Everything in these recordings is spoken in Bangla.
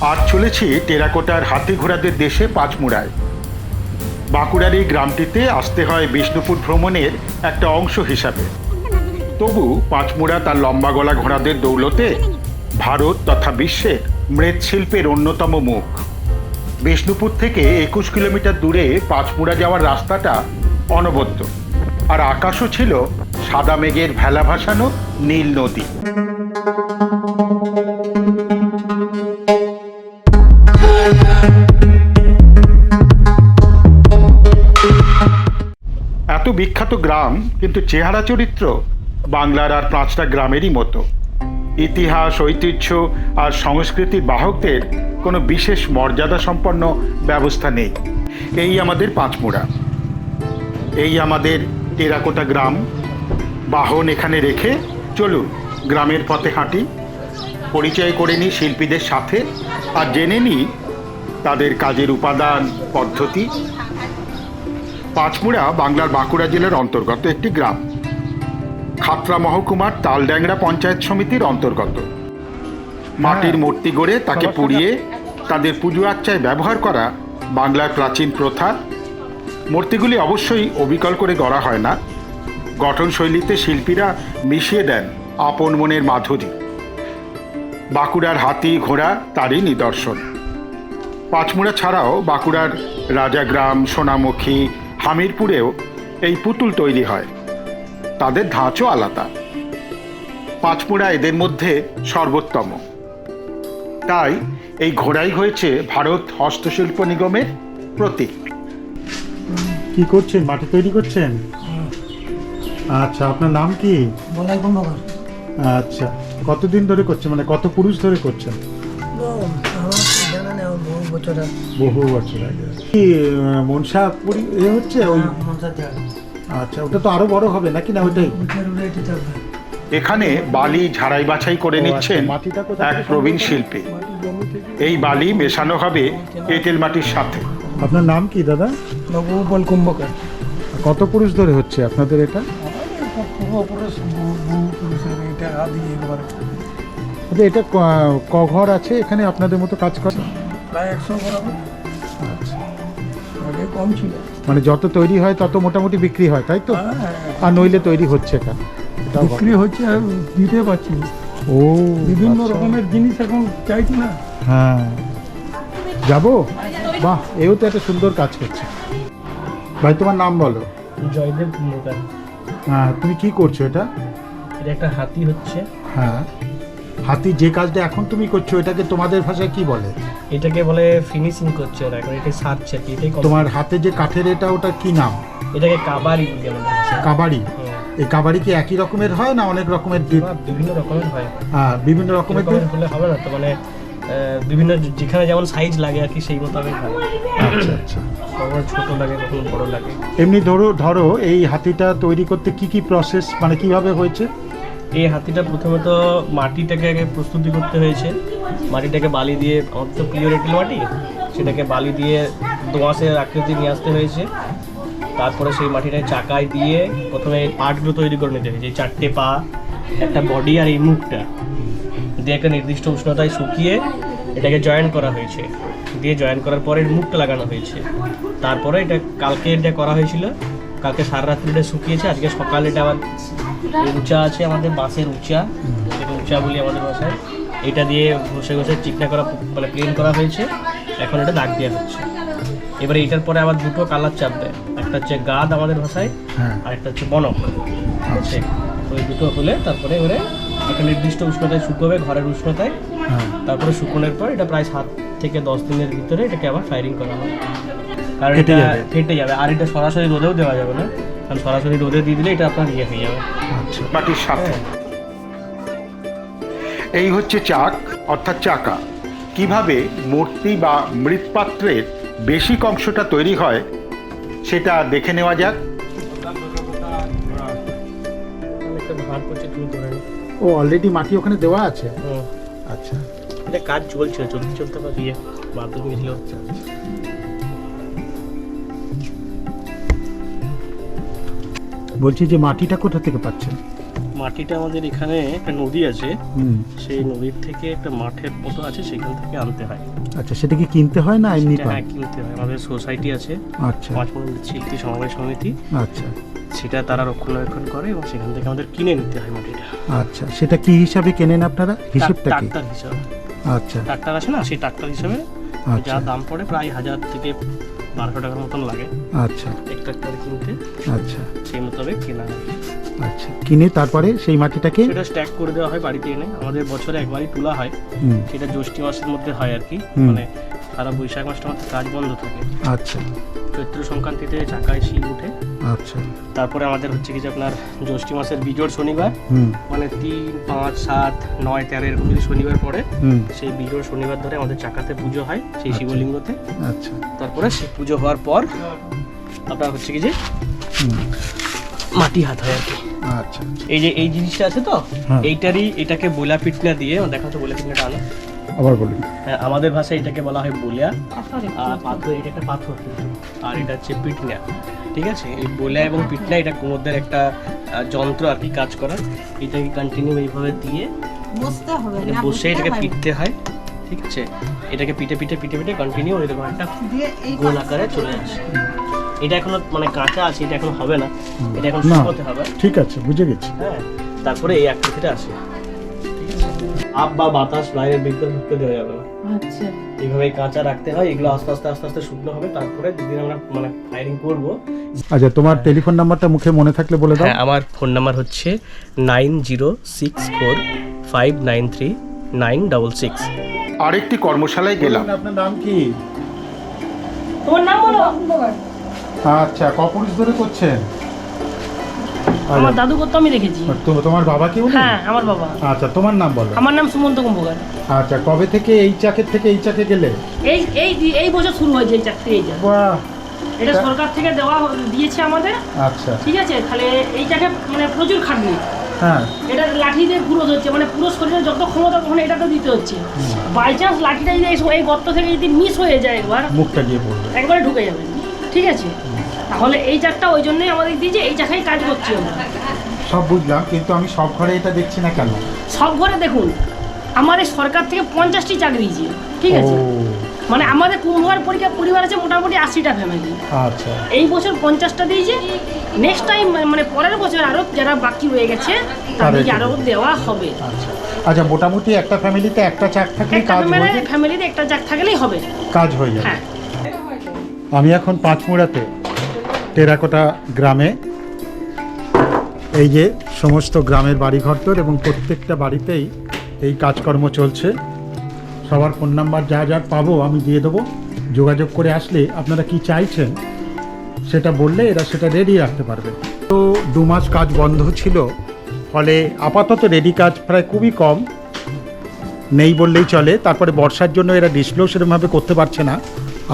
আজ চলেছি টেরাকোটার হাতি ঘোড়াদের দেশে পাঁচমুড়ায়। বাঁকুড়ার এই গ্রামটিতে আসতে হয় বিষ্ণুপুর ভ্রমণের একটা অংশ হিসাবে। তবু পাঁচমুড়া তার লম্বা গলা ঘোড়াদের দৌলতে ভারত তথা বিশ্বের মৃৎশিল্পের অন্যতম মুখ। বিষ্ণুপুর থেকে একুশ কিলোমিটার দূরে পাঁচমুড়া যাওয়ার রাস্তাটা অনবদ্য। আর আকাশও ছিল সাদা মেঘের ভেলা ভাসানো নীল নদী। এত বিখ্যাত গ্রাম, কিন্তু চেহারা চরিত্র বাংলার আর পাঁচটা গ্রামেরই মতো। ইতিহাস, ঐতিহ্য আর সংস্কৃতির বাহকদের কোনো বিশেষ মর্যাদা সম্পন্ন ব্যবস্থা নেই। এই আমাদের পাঁচমোড়া। এই আমাদের টেরাকোটা গ্রাম। বাহন এখানে রেখে চলুন গ্রামের পথে হাঁটি। পরিচয় করে নিই শিল্পীদের সাথে আর জেনে নিই তাদের কাজের উপাদান, পদ্ধতি পাঁচমুড়া বাংলার বাঁকুড়া জেলার অন্তর্গত একটি গ্রাম। খাতরা মহকুমার তালড্যাংরা পঞ্চায়েত সমিতির অন্তর্গত। মাটির মূর্তি গড়ে তাকে পুড়িয়ে তাদের পুজো আর্চায় ব্যবহার করা বাংলার প্রাচীন প্রথা। মূর্তিগুলি অবশ্যই অবিকল করে গড়া হয় না। গঠনশৈলীতে শিল্পীরা মিশিয়ে দেন আপন মনের মাধুরী। বাঁকুড়ার হাতি ঘোড়া তারই নিদর্শন। পাঁচমুড়া ছাড়াও বাঁকুড়ার রাজাগ্রাম সোনামুখী হামিরপুরেও এই পুতুল তৈরি হয়। তাদের ধাঁচও আলাদা। পাঁচমুড়া এদের মধ্যে সর্বোত্তম। তাই এই ঘোড়াই হয়েছে ভারত হস্তশিল্প নিগমের প্রতীক। কি করছেন? মাটি তৈরি করছেন? আচ্ছা আপনার নাম কি? আচ্ছা কতদিন ধরে করছেন? মানে কত পুরুষ ধরে করছেন? বছর আগে। বহু বছর আগে। কি মনসা পুরি এ হচ্ছে? ওই মনসার জায়গা। আচ্ছা ওটা তো আরও বড় হবে নাকি না ওইটাই। এখানে বালি ঝাড়াই বাছাই করে আচ্ছা, নিচ্ছেন মাটিটা এক প্রবীণ শিল্পী। এই বালি মেশানো হবে এঁটেল মাটির সাথে। আপনার নাম কি দাদা? নবগোপাল কুম্ভকর। কত পুরুষ ধরে হচ্ছে আপনাদের এটা? এটা আচ্ছা এটা ক- ক ঘর আছে এখানে আপনাদের মতো কাজ করে? প্রায় একশো বরাবর। আগে কম ছিল। মানে যত তৈরি হয় তত মোটামুটি বিক্রি হয় তাই তো? হ্যাঁ, আর নইলে তৈরি হচ্ছে এটা এটাও বিক্রি হচ্ছে আর দিতে পারছি ও বিভিন্ন আচ্ছা। রকমের জিনিস এখন চাইছি না। হ্যাঁ। যাব? বাহ এও তো একটা সুন্দর কাজ করছে। ভাই তোমার নাম বলো। জয়দেব কুম্ভকার হ্যাঁ তুমি কি করছ এটা? এটা একটা হাতি হচ্ছে। হ্যাঁ। হাতি যে কাজটা এখন তুমি করছ এটাকে তোমাদের ভাষায় কি বলে? এটাকে বলে ফিনিশিং করছে ওরা এখন এটা সারছে এটাই কম- তোমার হাতে যে কাঠের এটা ওটা কি নাম? এটাকে কাবারি বলি আমাদের ভাষায়। কাবাড়ি? হুম। এই কাবাড়ি কি একই রকমের হয় না অনেক রকমের বা বিভিন্ন রকমের হয়। হ্যাঁ বিভিন্ন রকমের এরকমের হলে হবে না তো মানে আহ, বিভিন্ন যেখানে যেমন সাইজ লাগে আর কি সেই মোতাবেক হয় আচ্ছা আচ্ছা। কখনো ছোট লাগে কখনো বড় লাগে। এমনি ধরো ধরো এই হাতিটা তৈরি করতে কি কি প্রসেস মানে কীভাবে হয়েছে? এই হাতিটা প্রথমত মাটিটাকে আগে প্রস্তুতি করতে হয়েছে। মাটিটাকে বালি দিয়ে আমাদের তো পিওরিটি মাটি, সেটাকে বালি দিয়ে দোঁয়াশের আকৃতি নিয়ে আসতে হয়েছে। তারপরে সেই মাটিটাকে চাকায় দিয়ে প্রথমে এই তৈরি করে নিতে হয়েছে। চারটে পা, একটা বডি আর এই মুখটা। দিয়ে একটা নির্দিষ্ট উষ্ণতায় শুকিয়ে এটাকে জয়েন করা হয়েছে। দিয়ে জয়েন করার পরে মুখটা লাগানো হয়েছে। তারপরে এটা কালকে এটা করা হয়েছিল। কালকে সারা রাত্রি এটা শুকিয়েছে। আজকে সকালে এটা আবার উঁচা আছে আমাদের বাঁশের উঁচা। এটা উঁচা বলি আমাদের ভাষায় এটা দিয়ে ঘষে ঘষে চিকনা করা মানে প্লেন করা হয়েছে। এখন এটা দাগ দেওয়া হচ্ছে। এবারে এটার পরে আবার দুটো কালার চাপবে একটা হচ্ছে গাদ আমাদের ভাষায় হ্যাঁ। আর একটা হচ্ছে বনক হচ্ছে ওই দুটো হলে তারপরে এবারে একটা নির্দিষ্ট উষ্ণতায় শুকোবে ঘরের উষ্ণতায়। হ্যাঁ। তারপরে শুকোনোর পর এটা প্রায় সাত থেকে দশ দিনের ভিতরে এটাকে আবার ফায়ারিং করা হয়। কারণ এটা। কেটে যাবে। আর এটা সরাসরি রোদেও দেওয়া যাবে না। কারণ সরাসরি রোদে দিয়ে দিলে এটা আপনার ইয়ে হয়ে যাবে। আচ্ছা মাটির সাথে। এই হচ্ছে চাক অর্থাৎ চাকা। কীভাবে মূর্তি বা মৃৎপাত্রের বেশি অংশটা তৈরি হয় সেটা দেখে নেওয়া যাক। ও অলরেডি মাটি ওখানে দেওয়া আছে। আচ্ছা। এটা কাজ চলছে চলতে চলতে বা ইয়ে বাথরুম বলছি যে মাটিটা কোথা থেকে পাচ্ছেন? মাটিটা আমাদের এখানে একটা নদী আছে। সেই নদীর থেকে একটা মাঠের মতো আছে সেখান থেকে আনতে হয়। আচ্ছা সেটা কি কিনতে হয় না এমনি হ্যাঁ কিনতে হয়। আমাদের সোসাইটি আছে। আচ্ছা। পাঁচ শিল্পী সমবায় সমিতি। আচ্ছা। সেটা তারা রক্ষণাবেক্ষণ করে এবং সেখান থেকে আমাদের কিনে নিতে হয় মাটিটা। আচ্ছা সেটা কি হিসাবে কেনেন আপনারা? হিসেবটা কি? ট্রাক্টর হিসাবে। আচ্ছা। ট্রাক্টর আছে না সেই ট্রাক্টর হিসাবে। আচ্ছা। যা দাম পড়ে প্রায় হাজার থেকে বারোশো টাকার মতন লাগে। আচ্ছা। এক ট্রাক্টর কিনতে। আচ্ছা। সেই মোতাবেক কেনা আচ্ছা। কিনে তারপরে সেই মাটিটাকে সেটা স্ট্যাক করে দেওয়া হয় বাড়িতে এনে। আমাদের বছরে একবারই তোলা হয়। সেটা জ্যৈষ্ঠ মাসের মধ্যে হয় আর কি। মানে সারা বৈশাখ মাসটা আমাদের কাজ বন্ধ থাকে। আচ্ছা। চৈত্র সংক্রান্তিতে চাকায় শিল উঠে আচ্ছা। তারপরে আমাদের হচ্ছে কি যে আপনার জ্যৈষ্ঠী মাসের বিজোড় শনিবার মানে তিন পাঁচ সাত নয় তেরো এরকম যদি শনিবার পড়ে সেই বিজোড় শনিবার ধরে আমাদের চাকাতে পুজো হয় সেই আচ্ছা। শিবলিঙ্গতে। আচ্ছা। তারপরে সেই পুজো হওয়ার পর আপনার হচ্ছে কি যে মাটি হাত হয় আর কি। আচ্ছা। এই যে এই জিনিসটা আছে তো হ্যাঁ। এইটারই এটাকে বোলা পিটনা দিয়ে দেখা হচ্ছে বোলা পিটনাটা আনো আবার বলুন। হ্যাঁ আমাদের ভাষায় এটাকে বলা হয় বলিয়া আর পাথর এটা একটা পাথর আর এটা হচ্ছে পিটনা ঠিক আছে? এই বলিয়া এবং পিটনা এটা কুমোরদের একটা যন্ত্র আর কি কাজ করার। এটাকে কন্টিনিউ এইভাবে দিয়ে বসতে হবে না বসে এটাকে পিটতে হয় ঠিক আছে? এটাকে পিটে পিটে পিটে পিটে কন্টিনিউ এরকম একটা দিয়ে এই গোল আকারে চলে আসে। এটা এখনও মানে কাঁচা আছে এটা এখন হবে না। এটা এখন শুকোতে হবে। ঠিক আছে বুঝে গেছি। হ্যাঁ তারপরে এই আকৃতিটা আসে। আপ বা বাতাস বাইরের ভিতরে ঢুকতে দেওয়া যাবে না। আচ্ছা। এইভাবে কাঁচা রাখতে হয় এগুলো আস্তে আস্তে আস্তে আস্তে শুকনো হবে। তারপরে যেদিন আমরা মানে ফায়ারিং করব আচ্ছা তোমার টেলিফোন নাম্বারটা মুখে মনে থাকলে বলে দাও। হ্যাঁ আমার ফোন নাম্বার হচ্ছে nine zero six four five nine three nine double six. আরেকটি কর্মশালায় গেলাম। আপনার নাম কি? তোমার নাম বলো। আচ্ছা কপুরুষ ধরে করছেন? আমার দাদু করতো আমি রেখেছি তো- তোমার বাবা কি হ্যাঁ আমার বাবা। আচ্ছা তোমার নাম বলো। আমার নাম সুমন্ত কুম্ভকার। আচ্ছা কবে থেকে এই চাকের থেকে এই চাকে গেলে? এই এই এই বছর শুরু হয়েছে এই চাকরি এই চাক। বাহ। এটা সরকার থেকে দেওয়া দিয়েছে আমাদের। আচ্ছা। ঠিক আছে তাহলে এই চাকে মানে প্রচুর খাটনি। হ্যাঁ। এটা লাঠি দিয়ে পুরো হচ্ছে মানে পুরো শরীরে যত ক্ষমতা কখনো এটাতে দিতে হচ্ছে। বাই চান্স লাঠিটা যদি এই- এই গর্ত থেকে যদি মিস হয়ে যায় একবার মুখটা দিয়ে পড়বে। একবারে ঢুকে যাবে। ঠিক আছে? তাহলে এই চাকটা ওই জন্যই আমাদের দিয়েছে এই চাকায় কাজ করছি আমরা। সব বুঝলাম কিন্তু আমি সব ঘরে এটা দেখছি না কেন? সব ঘরে দেখুন আমাদের সরকার থেকে পঞ্চাশটি চাকরি দিয়েছে ঠিক আছে? মানে আমাদের কুম্ভকার পরীক্ষা পরিবার আছে মোটামুটি আশিটা ফ্যামিলি আচ্ছা। এই বছর পঞ্চাশটা দিয়েছে নেক্সট টাইম মানে পরের বছর আরও যারা বাকি রয়ে গেছে তাদেরকে আরও দেওয়া হবে। আচ্ছা। আচ্ছা মোটামুটি একটা ফ্যামিলিতে একটা চাক থাকলে কাজ ফ্যামিলি ফ্যামিলিতে একটা যাক থাকলেই হবে। কাজ হয়ে যাবে। হ্যাঁ। আমি এখন পাঁচমুড়াতে। টেরাকোটা গ্রামে। এই যে সমস্ত গ্রামের বাড়িঘর তোর এবং প্রত্যেকটা বাড়িতেই এই কাজকর্ম চলছে। সবার ফোন নাম্বার যা যা পাবো আমি দিয়ে দেবো। যোগাযোগ করে আসলে আপনারা কি চাইছেন সেটা বললে এরা সেটা রেডি রাখতে পারবে। তো দু মাস কাজ বন্ধ ছিল, ফলে আপাতত রেডি কাজ প্রায় খুবই কম। নেই বললেই চলে, তারপরে বর্ষার জন্য এরা ডিসপ্লেও সেরকমভাবে করতে পারছে না।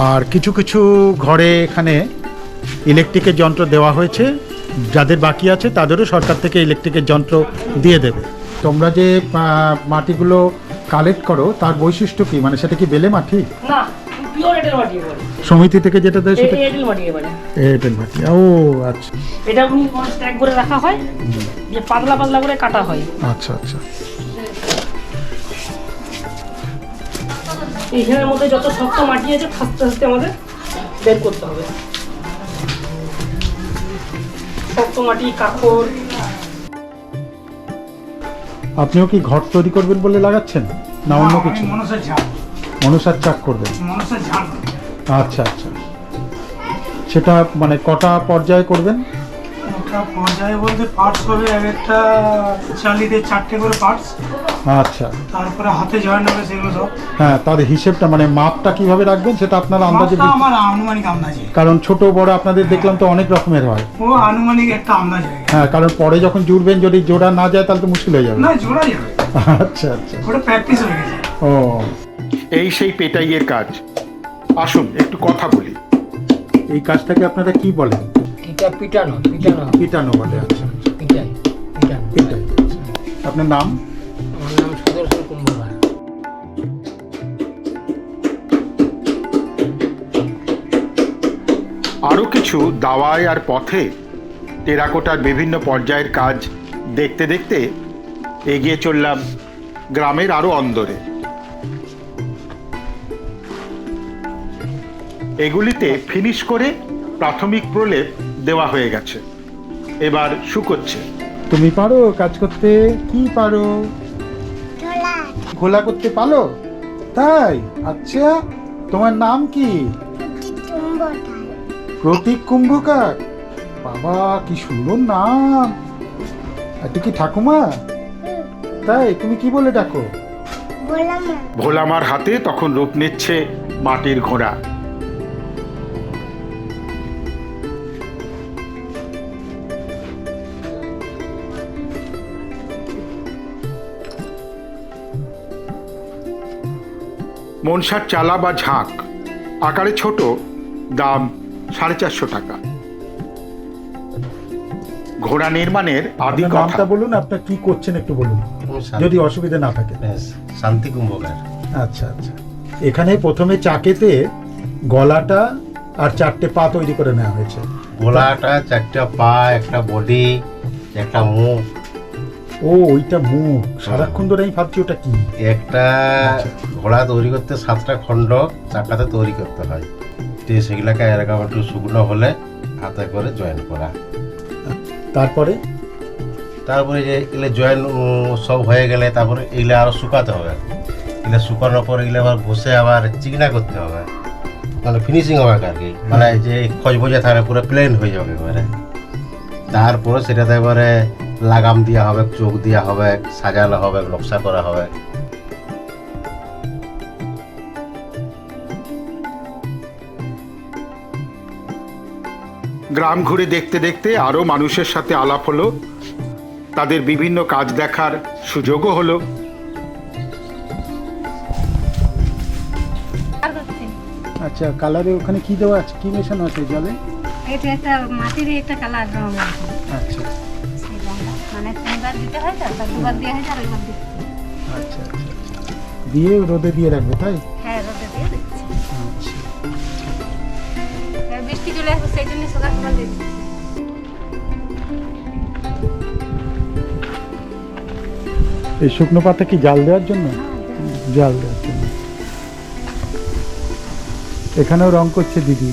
আর কিছু কিছু ঘরে এখানে ইলেকট্রিকের যন্ত্র দেওয়া হয়েছে। যাদের বাকি আছে তাদেরও সরকার থেকে ইলেকট্রিকের যন্ত্র দিয়ে দেবে। তোমরা যে মাটিগুলো কালেক্ট করো তার বৈশিষ্ট্য কি? মানে সেটা কি বেলে মাটি? না সমিতি থেকে যেটা দেয় সেটা এটেল মাটি মাটি। ও আচ্ছা। এটা এমনি স্ট্যাক করে রাখা হয় যে পাতলা পাতলা করে কাটা হয়। আচ্ছা আচ্ছা। এইখানের মধ্যে যত শক্ত মাটি আছে আস্তে আস্তে আমাদের বের করতে হবে। শক্ত মাটি কাকর আপনিও কি ঘর তৈরি করবেন বলে লাগাচ্ছেন? না অন্য কিছু? মনসার ঝাড় মনসার চাক করবেন? মনসার ঝাড় আচ্ছা আচ্ছা। সেটা মানে কটা পর্যায়ে করবেন? ওটা পর্যায়ে বলতে পার্টস হবে এক একটা চালিতে চারটে করে পার্টস আচ্ছা। তারপরে হাতে জয়েন্ট হবে সেগুলো সব। হ্যাঁ তার হিসেবটা মানে মাপটা কীভাবে রাখবেন সেটা আপনারা আন্দাজে মাপটা আমার আনুমানিক আন্দাজে। কারণ ছোট বড় আপনাদের দেখলাম তো অনেক রকমের হয়। ও আনুমানিক একটা আন্দাজ। হয়ে হ্যাঁ কারণ পরে যখন জুড়বেন যদি জোড়া না যায় তাহলে তো মুশকিল হয়ে যাবে। না জোড়া যাবে আচ্ছা আচ্ছা। ওটা প্র্যাকটিস হয়ে গেছে। ও। এই সেই পেটাইয়ের কাজ। আসুন একটু কথা বলি। এই কাজটাকে আপনারা কি বলেন? এটা পিটানো পিটানো। পিটানো বলে আচ্ছা আচ্ছা। পিটাই পিটানো। পিটাই। আপনার নাম? আমার নাম কুম্ভকার। আরও কিছু দাওয়ায় আর পথে টেরাকোটার বিভিন্ন পর্যায়ের কাজ দেখতে দেখতে এগিয়ে চললাম গ্রামের আরও অন্দরে। এগুলিতে ফিনিশ করে প্রাথমিক প্রলেপ দেওয়া হয়ে গেছে। এবার শুকোচ্ছে তুমি পারো কাজ করতে? কি পারো? ঘোলা করতে পারো? তাই? আচ্ছা তোমার নাম কি? প্রতীক কুম্ভকার। বাবা কি সুন্দর নাম। আর তুই কি ঠাকুমা? তাই তুমি কি বলে ডাকো? ভোলামার হাতে তখন রূপ নিচ্ছে মাটির ঘোড়া। মনসার চালা বা ঝাঁক। আকারে ছোট দাম সাড়ে চারশো টাকা। ঘোড়া নির্মাণের আদি কথা। নামটা বলুন আপনার কি করছেন একটু বলুন। যদি অসুবিধা না থাকে। শান্তি কুম্ভকার। আচ্ছা আচ্ছা। এখানে প্রথমে চাকেতে গলাটা আর চারটে পা তৈরি করে নেওয়া হয়েছে। গলাটা চারটা পা একটা বডি একটা মুখ। ও ওইটা মুখ। সারাক্ষণ ধরে আমি ভাবছি ওটা কি? একটা ঘোড়া তৈরি করতে সাতটা খণ্ড চাকাতে তৈরি করতে হয়। তো সেগুলাকে এরকম একটু শুকনো হলে হাতে করে জয়েন করা। তারপরে? তারপরে যে এগুলো জয়েন সব হয়ে গেলে তারপরে এগুলো আরও শুকাতে হবে। এগুলো শুকানোর পর এগুলো আবার বসে আবার চিকনা করতে হবে। মানে ফিনিশিং হবে আর কি। মানে যে খোঁজ বোঝা থাকে পুরো প্লেন হয়ে যাবে এবারে। তারপরে সেটাতে এবারে লাগাম দেওয়া হবে চোখ দেওয়া হবে সাজানো হবে নকশা করা হবে। গ্রাম ঘুরে দেখতে দেখতে আরও মানুষের সাথে আলাপ হলো। তাদের বিভিন্ন কাজ দেখার সুযোগও হলো। আচ্ছা কালারে ওখানে কি দেওয়া আছে? কি মেশানো আছে জলে? এটা একটা মাটির একটা কালার রং আছে। আচ্ছা। মানে তিনবার দিতে হয় তো তা দুবার দেওয়া হয় আর ওইবার দিতে আচ্ছা আচ্ছা দিয়ে রোদে দিয়ে রাখবে তাই? হ্যাঁ রোদে দিয়ে দিচ্ছি। আচ্ছা। বৃষ্টি চলে আসবে সেই জন্য সকাল সকাল দিয়ে দিচ্ছি। এই শুকনো পাতা কি জাল দেওয়ার জন্য? জাল দেওয়ার জন্য। এখানেও রং করছে দিদি।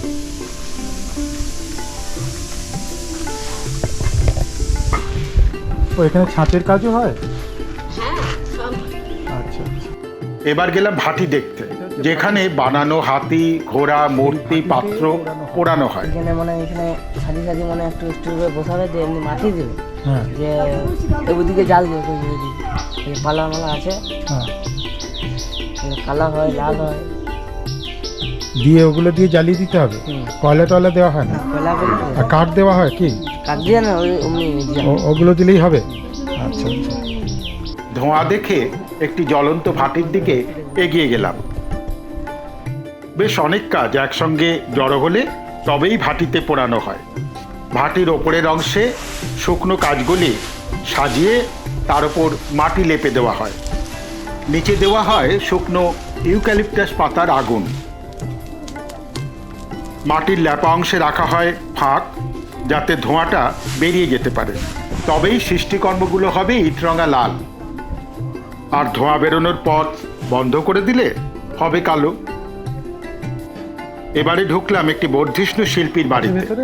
ও এখানে ছাঁচের কাজও হয়? আচ্ছা আচ্ছা। এবার গেলাম ভাটি দেখতে যেখানে বানানো হাতি ঘোড়া মূর্তি পাত্র পোড়ানো হয়। এখানে মানে এখানে সাজি সাজি মানে একটু স্টুল করে বসাবে যে এমনি মাটি দেবে হ্যাঁ। যে ওইদিকে জাল দেবে ওই পালা মালা আছে। হ্যাঁ। কালা হয় লাল হয়। দিয়ে ওগুলো দিয়ে জ্বালিয়ে দিতে হবে। কয়লা টয়লা দেওয়া হয় না। আর কাঠ দেওয়া হয় কি? ওগুলো দিলেই হবে? আচ্ছা আচ্ছা। ধোঁয়া দেখে একটি জ্বলন্ত ভাটির দিকে এগিয়ে গেলাম। বেশ অনেক কাজ একসঙ্গে জড়ো হলে তবেই ভাটিতে পোড়ানো হয়। ভাটির ওপরের অংশে শুকনো কাজগুলি সাজিয়ে তার ওপর মাটি লেপে দেওয়া হয়। নিচে দেওয়া হয় শুকনো ইউক্যালিপটাস পাতার আগুন। মাটির ল্যাপা অংশে রাখা হয় ফাঁক যাতে ধোঁয়াটা বেরিয়ে যেতে পারে। তবেই সৃষ্টিকর্মগুলো হবে ইটরঙা লাল। আর ধোঁয়া বেরোনোর পথ বন্ধ করে দিলে হবে কালো। এবারে ঢুকলাম একটি বর্ধিষ্ণু শিল্পীর বাড়িতে।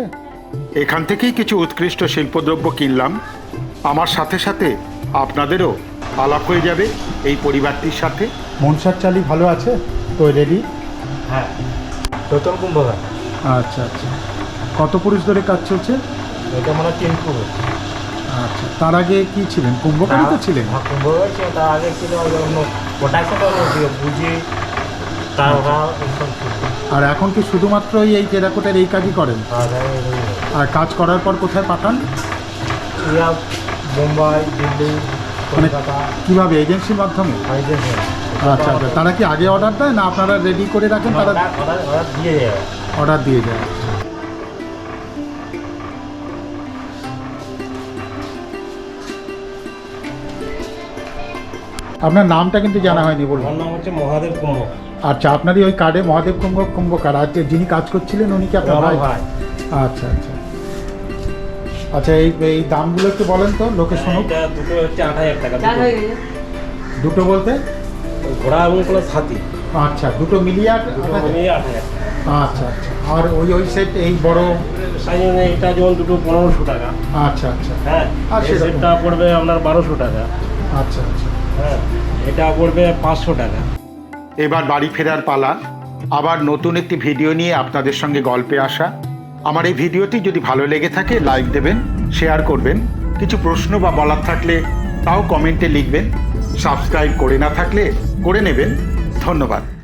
এখান থেকেই কিছু উৎকৃষ্ট শিল্পদ্রব্য কিনলাম। আমার সাথে সাথে আপনাদেরও আলাপ হয়ে যাবে এই পরিবারটির সাথে। মনসার চালি ভালো আছে? তো রেডি? হ্যাঁ। প্রথম কুম্ভকার আচ্ছা আচ্ছা। কত পুরুষ ধরে কাজ চলছে? এটা মনে হয় তিন পুরো আচ্ছা তার আগে কি ছিলেন? কুম্ভকারী তো ছিলেন? কুম্ভকার ছিল তার আগে ছিল ওই অন্য ওটা বুঝি তার ওরা এইসব ছিল। আর এখন কি শুধুমাত্র এই এই টেরাকোটার এই কাজই করেন? আর এই- আর কাজ করার পর কোথায় পাঠান? ইয়া মুম্বাই দিল্লি কলকাতা। কীভাবে এজেন্সির মাধ্যমে? আচ্ছা আচ্ছা। তারা কি আগে অর্ডার দেয় না আপনারা রেডি করে রাখেন? তারা ওরা ওরা দিয়ে যাবে অর্ডার দিয়ে যায়। আপনার নামটা কিন্তু জানা হয়নি বলুন। আমার নাম হচ্ছে মহাদেব কুম্ভ। আচ্ছা আপনারই ওই কার্ডে মহাদেব কুম্ভ কুম্ভকার। আর যে যিনি কাজ করছিলেন উনি কি আপনার ভাই? আচ্ছা আচ্ছা। আচ্ছা এই এই দামগুলো একটু বলেন তো লোকে এটা দুটো হচ্ছে আট হাজার টাকা দুটো। হয়ে গেছে। দুটো বলতে? ঘোড়া এবং হাতি আচ্ছা দুটো মিলিয়ে আট দুটো আট হাজার? আচ্ছা আচ্ছা। আর ওই ওই সেট এই বড়? সাইজ এটা যেমন দুটো পনেরোশো টাকা। আচ্ছা আচ্ছা। হ্যাঁ আর সেটটা পড়বে আপনার বারোশো টাকা। আচ্ছা আচ্ছা। হ্যাঁ এটা পড়বে পাঁচশো টাকা। এবার বাড়ি ফেরার পালা। আবার নতুন একটি ভিডিও নিয়ে আপনাদের সঙ্গে গল্পে আসা। আমার এই ভিডিওটি যদি ভালো লেগে থাকে লাইক দেবেন শেয়ার করবেন। কিছু প্রশ্ন বা বলার থাকলে তাও কমেন্টে লিখবেন। সাবস্ক্রাইব করে না থাকলে করে নেবেন। ধন্যবাদ।